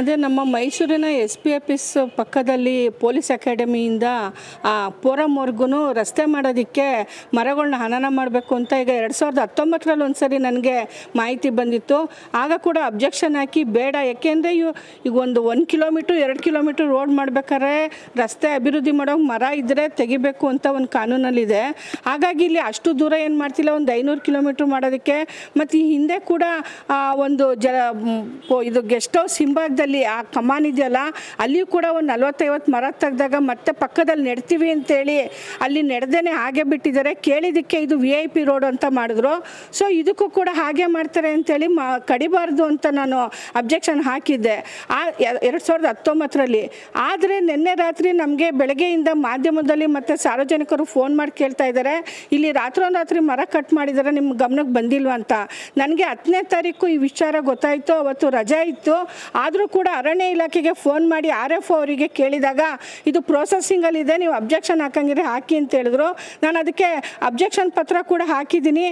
ಅದೇ ನಮ್ಮ ಮೈಸೂರಿನ ಎಸ್ ಪಿ ಆಫೀಸ್ ಪಕ್ಕದಲ್ಲಿ ಪೊಲೀಸ್ ಅಕಾಡೆಮಿಯಿಂದ ಫೋರಮ್ವರೆಗೂ ರಸ್ತೆ ಮಾಡೋದಕ್ಕೆ ಮರಗಳನ್ನ ಹನನ ಮಾಡಬೇಕು ಅಂತ ಈಗ ಎರಡು ಸಾವಿರದ ಹತ್ತೊಂಬತ್ತರಲ್ಲಿ ಒಂದು ಸರಿ ನನಗೆ ಮಾಹಿತಿ ಬಂದಿತ್ತು. ಆಗ ಕೂಡ ಅಬ್ಜೆಕ್ಷನ್ ಹಾಕಿ ಬೇಡ ಯಾಕೆಂದರೆ ಇವು, ಈಗ ಒಂದು ಒಂದು ಕಿಲೋಮೀಟ್ರ್, ಎರಡು ಕಿಲೋಮೀಟ್ರ್ ರೋಡ್ ಮಾಡ್ಬೇಕಾದ್ರೆ ರಸ್ತೆ ಅಭಿವೃದ್ಧಿ ಮಾಡೋ ಮರ ಇದ್ದರೆ ತೆಗಿಬೇಕು ಅಂತ ಒಂದು ಕಾನೂನಲ್ಲಿದೆ. ಹಾಗಾಗಿ ಇಲ್ಲಿ ಅಷ್ಟು ದೂರ ಏನು ಮಾಡ್ತಿಲ್ಲ, ಒಂದು ಐನೂರು ಕಿಲೋಮೀಟ್ರ್ ಮಾಡೋದಕ್ಕೆ. ಮತ್ತು ಈ ಹಿಂದೆ ಕೂಡ ಒಂದು ಜ ಇದು ಗೆಸ್ಟ್ ಹೌಸ್ ಹಿಂಭಾಗದಲ್ಲಿ ಆ ಕಮಾನ್ ಇದೆಯಲ್ಲ ಅಲ್ಲಿಯೂ ಕೂಡ ಒಂದು ನಲ್ವತ್ತೈವತ್ತು ಮರ ತೆಗೆದಾಗ ಮತ್ತೆ ಪಕ್ಕದಲ್ಲಿ ನೆಡ್ತೀವಿ ಅಂತೇಳಿ ಅಲ್ಲಿ ನೆಡ್ದೇನೆ ಹಾಗೆ ಬಿಟ್ಟಿದ್ದಾರೆ. ಕೇಳಿದ್ದಕ್ಕೆ ಇದು ವಿ ಐ ಪಿ ರೋಡ್ ಅಂತ ಮಾಡಿದ್ರು. ಸೊ ಇದಕ್ಕೂ ಕೂಡ ಹಾಗೆ ಮಾಡ್ತಾರೆ ಅಂತೇಳಿ ಮ, ಕಡಿಬಾರ್ದು ಅಂತ ನಾನು ಅಬ್ಜೆಕ್ಷನ್ ಹಾಕಿದ್ದೆ. ಆ ಎರಡು ಸಾವಿರದ ಹತ್ತೊಂಬತ್ತರಲ್ಲಿ. ಆದರೆ ನಿನ್ನೆ ರಾತ್ರಿ ನಮಗೆ ಬೆಳಗ್ಗೆಯಿಂದ ಮಾಧ್ಯಮದಲ್ಲಿ ಮತ್ತು ಸಾರ್ವಜನಿಕರು ಫೋನ್ ಮಾಡಿ ಕೇಳ್ತಾ ಇದ್ದಾರೆ. ಇಲ್ಲಿ ರಾತ್ರೋರಾತ್ರಿ ಮರ ಕಟ್ ಮಾಡಿದ್ದಾರೆ ನಿಮ್ಮ ಗಮನಕ್ಕೆ ಬಂದಿಲ್ವ ಅಂತ. ನನಗೆ ಹತ್ತನೇ ತಾರೀಕು ಈ ವಿಚಾರ ಗೊತ್ತಾಯಿತು, ಅವತ್ತು ರಜಾ ಇತ್ತು. ಆದರೂ ಕೂಡ ಅರಣ್ಯ ಇಲಾಖೆಗೆ ಫೋನ್ ಮಾಡಿ ಆರ್ ಎಫ್ ಅವರಿಗೆ ಕೇಳಿದಾಗ, ಇದು ಪ್ರೋಸೆಸ್ಸಿಂಗಲ್ಲಿದೆ ನೀವು ಅಬ್ಜೆಕ್ಷನ್ ಹಾಕಂಗಿದ್ರೆ ಹಾಕಿ ಅಂತ ಹೇಳಿದ್ರು. ನಾನು ಅದಕ್ಕೆ ಅಬ್ಜೆಕ್ಷನ್ ಪತ್ರ ಕೂಡ ಹಾಕಿದ್ದೀನಿ.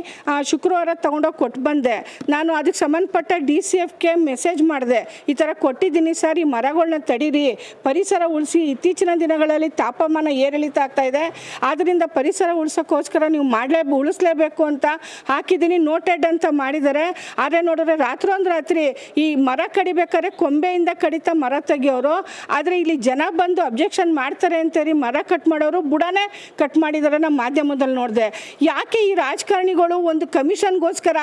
ಶುಕ್ರವಾರ ತೊಗೊಂಡೋಗಿ ಕೊಟ್ಟು ಬಂದೆ. ನಾನು ಅದಕ್ಕೆ ಸಂಬಂಧಪಟ್ಟ ಡಿ ಸಿ ಎಫ್ಗೆ ಮೆಸೇಜ್ ಮಾಡಿದೆ. ಈ ಥರ ಕೊಟ್ಟಿದ್ದೀನಿ ಸರ್, ಈ ಮರಗಳನ್ನ ತಡೀರಿ. ಪರಿಸರ ಉಳಿಸಿ, ಇತ್ತೀಚಿನ ದಿನಗಳಲ್ಲಿ ತಾಪಮಾನ ಏರಿಳಿತ ಆಗ್ತಾ ಇದೆ. ಆದ್ದರಿಂದ ಪರಿಸರ ಉಳಿಸೋಕ್ಕೋಸ್ಕರ ನೀವು ಮಾಡಲೇ, ಉಳಿಸ್ಲೇಬೇಕು ಅಂತ ಹಾಕಿದ್ದೀನಿ. ನೋಟೆಡ್ ಅಂತ ಮಾಡಿದ್ದಾರೆ. ಆದರೆ ನೋಡಿದ್ರೆ ರಾತ್ರೋಂದು ರಾತ್ರಿ ಈ ಮರ ಕಡಿಬೇಕಾದ್ರೆ ಕೊಂಬೆಯಿಂದ ಕಡಿತ ಮರ ತೆಗಿಯೋರು, ಆದರೆ ಇಲ್ಲಿ ಜನ ಬಂದು ಅಬ್ಜೆಕ್ಷನ್ ಮಾಡ್ತಾರೆ ಅಂತೇಳಿ ಮರ ಕಟ್ ಮಾಡೋರು ಬುಡನೇ ಕಟ್ ಮಾಡಿದ್ದಾರೆ ನಮ್ಮ ಮಾಧ್ಯಮದಲ್ಲಿ ನೋಡಿದೆ. ಯಾಕೆ ಈ ರಾಜಕಾರಣಿಗಳು ಒಂದು ಕಮಿಷನ್ಗೋಸ್ಕರ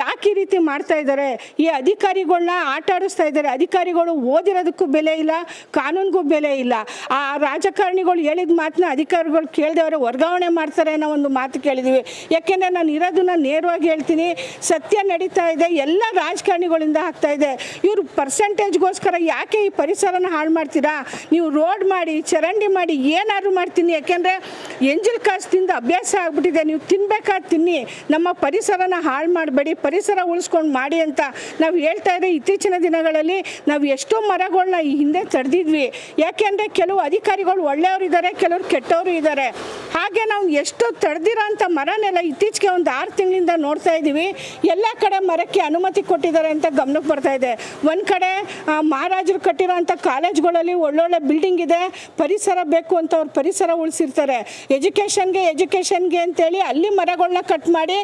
ಯಾಕೆ ಈ ರೀತಿ ಮಾಡ್ತಾ ಇದ್ದಾರೆ ಈ ಅಧಿಕಾರಿಗಳನ್ನ ಆಟ ಆಡಿಸ್ತಾ ಇದ್ದಾರೆ ಅಧಿಕಾರಿಗಳು ಓದಿರೋದಕ್ಕೂ ಬೆಲೆ ಇಲ್ಲ, ಕಾನೂನಿಗೂ ಬೆಲೆ ಇಲ್ಲ. ಆ ರಾಜಕಾರಣಿಗಳು ಹೇಳಿದ ಮಾತನ್ನ ಅಧಿಕಾರಿಗಳು ಕೇಳಿದವರು ವರ್ಗಾವಣೆ ಮಾಡ್ತಾರೆ ಅನ್ನೋ ಒಂದು ಮಾತು ಕೇಳಿದೀವಿ. ಯಾಕೆಂದರೆ ನಾನು ಇರೋದನ್ನ ನೇರವಾಗಿ ಹೇಳ್ತೀನಿ. ಸತ್ಯ ನಡೀತಾ ಇದೆ, ಎಲ್ಲ ರಾಜಕಾರಣಿಗಳಿಂದ ಆಗ್ತಾ ಇದೆ. ಇವರು ಪರ್ಸೆಂಟೇಜ್ಗೋಸ್ಕರ ಯಾಕೆ ಈ ಪರಿಸರನ ಹಾಳು ಮಾಡ್ತೀರಾ? ನೀವು ರೋಡ್ ಮಾಡಿ, ಚರಂಡಿ ಮಾಡಿ ಏನಾದ್ರು ಮಾಡ್ತೀನಿ. ಯಾಕೆಂದರೆ ಎಂಜಲ್ ಕಾಸ್ತಿಂದ ಅಭ್ಯಾಸ ಆಗ್ಬಿಟ್ಟಿದೆ. ನೀವು ತಿನ್ಬೇಕಾದ ತಿನ್ನಿ. ನಮ್ಮ ಪರಿಸರನ ಹಾಳು ಮಾಡಬೇಡಿ. ಪರಿಸರ ಉಳಿಸ್ಕೊಂಡು ಮಾಡಿ ಅಂತ ನಾವು ಹೇಳ್ತಾ ಇದ್ರೆ ಇತ್ತೀಚಿನ ದಿನಗಳಲ್ಲಿ ನಾವು ಎಷ್ಟೋ ಮರಗಳನ್ನ ಈ ಹಿಂದೆ ತಡೆದಿದ್ವಿ. ಯಾಕೆಂದರೆ ಕೆಲವು ಅಧಿಕಾರಿಗಳು ಒಳ್ಳೆಯವರು ಇದ್ದಾರೆ ಕೆಲವರು ಕೆಟ್ಟವರು ಇದ್ದಾರೆ. ಹಾಗೆ ನಾವು ಎಷ್ಟು ತಡೆದಿರೋ ಅಂಥ ಮರನೆಲ್ಲ ಇತ್ತೀಚೆಗೆ ಒಂದು ಆರು ತಿಂಗಳಿಂದ ನೋಡ್ತಾ ಇದ್ದೀವಿ. ಎಲ್ಲ ಕಡೆ ಮರಕ್ಕೆ ಅನುಮತಿ ಕೊಟ್ಟಿದ್ದಾರೆ ಅಂತ ಗಮನಕ್ಕೆ ಬರ್ತಾ ಇದೆ. ಒಂದು ಕಡೆ ಮಹಾರಾಜರು ಮಹಾರಾಜರು ಕಟ್ಟಿರೋಂಥ ಕಾಲೇಜ್ಗಳಲ್ಲಿ ಒಳ್ಳೊಳ್ಳೆ ಬಿಲ್ಡಿಂಗ್ ಇದೆ. ಪರಿಸರ ಬೇಕು ಅಂತ ಅವ್ರು ಪರಿಸರ ಉಳಿಸಿರ್ತಾರೆ. ಎಜುಕೇಷನ್ಗೆ ಎಜುಕೇಷನ್ಗೆ ಅಂತೇಳಿ ಅಲ್ಲಿ ಮರಗಳನ್ನ ಕಟ್ ಮಾಡಿ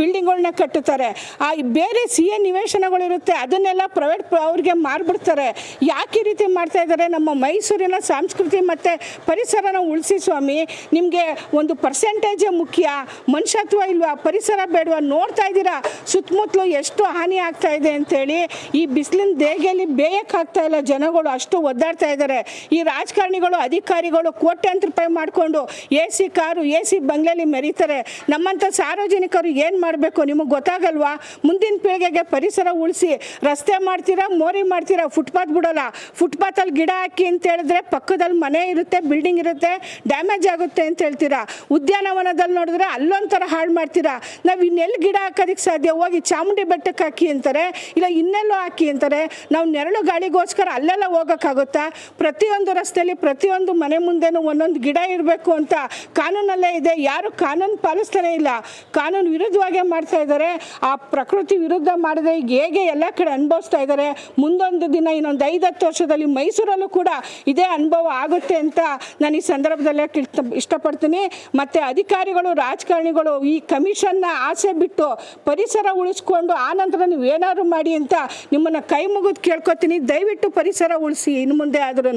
ಬಿಲ್ಡಿಂಗ್ಗಳನ್ನ ಕಟ್ಟುತ್ತಾರೆ. ಆ ಬೇರೆ ಸಿ ಎ ನಿವೇಶನಗಳಿರುತ್ತೆ. ಅದನ್ನೆಲ್ಲ ಪ್ರೈವೇಟ್ ಅವ್ರಿಗೆ ಮಾರ್ಬಿಡ್ತಾರೆ. ಯಾಕೆ ಈ ರೀತಿ ಮಾಡ್ತಾ ಇದ್ದಾರೆ? ನಮ್ಮ ಮೈಸೂರಿನ ಸಂಸ್ಕೃತಿ ಮತ್ತು ಪರಿಸರನ ಉಳಿಸಿ ಸ್ವಾಮಿ. ನಿಮಗೆ ಒಂದು ಪರ್ಸೆಂಟೇಜೇ ಮುಖ್ಯ? ಮನುಷ್ಯತ್ವ ಇಲ್ವಾ? ಪರಿಸರ ಬೇಡವಾ? ನೋಡ್ತಾ ಇದ್ದೀರಾ? ಸುತ್ತಮುತ್ತಲು ಎಷ್ಟು ಹಾನಿ ಆಗ್ತಾ ಇದೆ ಅಂತೇಳಿ ಈ ಬಿಸಿಲಿನ ದೇಗೆಯಲ್ಲಿ ಬೇಯಕ್ಕಾಗ್ತಾ ಇಲ್ಲ ಜನಗಳು, ಅಷ್ಟು ಒದ್ದಾಡ್ತಾ ಇದ್ದಾರೆ. ಈ ರಾಜಕಾರಣಿಗಳು, ಅಧಿಕಾರಿಗಳು ಕೋಟ್ಯಾಂತರ ರೂಪಾಯಿ ಮಾಡಿಕೊಂಡು A C car A C ಬಂಗ್ಲೆಯಲ್ಲಿ ಮೆರೀತಾರೆ. ನಮ್ಮಂಥ ಸಾರ್ವಜನಿಕರು ಏನು ಮಾಡಬೇಕು? ನಿಮಗೆ ಗೊತ್ತಾಗಲ್ವಾ? ಮುಂದಿನ ಪೀಳಿಗೆಗೆ ಪರಿಸರ ಉಳಿಸಿ, ರಸ್ತೆ ಮಾಡ್ತೀರಾ, ಮೋರಿ ಮಾಡ್ತೀರಾ? ಫುಟ್ಪಾತ್ ಬಿಡೋಲ್ಲ. ಫುಟ್ಪಾತಲ್ಲಿ ಗಿಡ ಹಾಕಿ ಅಂತ ಹೇಳಿದ್ರೆ ಪಕ್ಕದಲ್ಲಿ ಮನೆ ಇರುತ್ತೆ ಬಿಲ್ಡಿಂಗ್ ಇರುತ್ತೆ ಡ್ಯಾಮೇಜ್ ಆಗುತ್ತೆ ಅಂತ ಹೇಳ್ತೀರಾ? ಉದ್ಯಾನವನದಲ್ಲಿ ನೋಡಿದ್ರೆ ಅಲ್ಲೊಂಥರ ಹಾಳು ಮಾಡ್ತೀರಾ? ನಾವು ಇನ್ನೆಲ್ಲಿ ಗಿಡ ಹಾಕೋದಕ್ಕೆ ಸಾಧ್ಯ? ಹೋಗಿ ಚಾಮುಂಡಿ ಬೆಟ್ಟಕ್ಕೆ ಹಾಕಿ ಅಂತಾರೆ, ಇಲ್ಲ ಇನ್ನೆಲ್ಲೋ ಹಾಕಿ ಅಂತಾರೆ. ನಾವು ನೆರಳು ಗಾಳಿಗೋಸ್ಕರ ಅಲ್ಲೆಲ್ಲ ಹೋಗೋಕ್ಕಾಗುತ್ತಾ? ಪ್ರತಿಯೊಂದು ರಸ್ತೆಯಲ್ಲಿ ಪ್ರತಿಯೊಂದು ಮನೆ ಮುಂದೆನೂ ಒಂದೊಂದು ಗಿಡ ಇರಬೇಕು ಅಂತ ಕಾನೂನಲ್ಲೇ ಇದೆ. ಯಾರು ಕಾನೂನು ಪಾಲಿಸ್ತಾನೆ ಇಲ್ಲ. ಕಾನೂನು ವಿರುದ್ಧವಾಗೇ ಮಾಡ್ತಾ ಇದ್ದಾರೆ. ಆ ಪ್ರಕೃತಿ ವಿರುದ್ಧ ಮಾಡಿದ್ರೆ ಈಗ ಹೇಗೆ ಎಲ್ಲ ಕಡೆ ಅನುಭವಿಸ್ತಾ ಇದ್ದಾರೆ? ಮುಂದೊಂದು ದಿನ, ಇನ್ನೊಂದು ಐದು ಹತ್ತು ವರ್ಷದಲ್ಲಿ ಮೈಸೂರಲ್ಲೂ ಕೂಡ ಇದೇ ಅನುಭವ ಆಗುತ್ತೆ ಅಂತ ನಾನು ಈ ಸಂದರ್ಭದಲ್ಲೇ ಕಿಳ್ತ ಇಷ್ಟಪಡ್ತೀನಿ. ಮತ್ತು ಅಧಿಕಾರಿಗಳು, ರಾಜಕಾರಣಿಗಳು ಈ ಕಮಿಷನ್ನ ಆಸೆ ಬಿಟ್ಟು ಪರಿಸರ ಉಳಿಸ್ಕೊಂಡು ಆ ನಂತರ ನೀವು ಏನಾದ್ರು ಮಾಡಿ ಅಂತ ನಿಮ್ಮನ್ನು ಕೈ ಮುಗಿದು ಕೇಳ್ಕೊತೀನಿ. ದಯವಿಟ್ಟು ಪರಿಸರ ಉಳಿಸಿ ಇನ್ನು ಮುಂದೆ ಆದ್ರೂ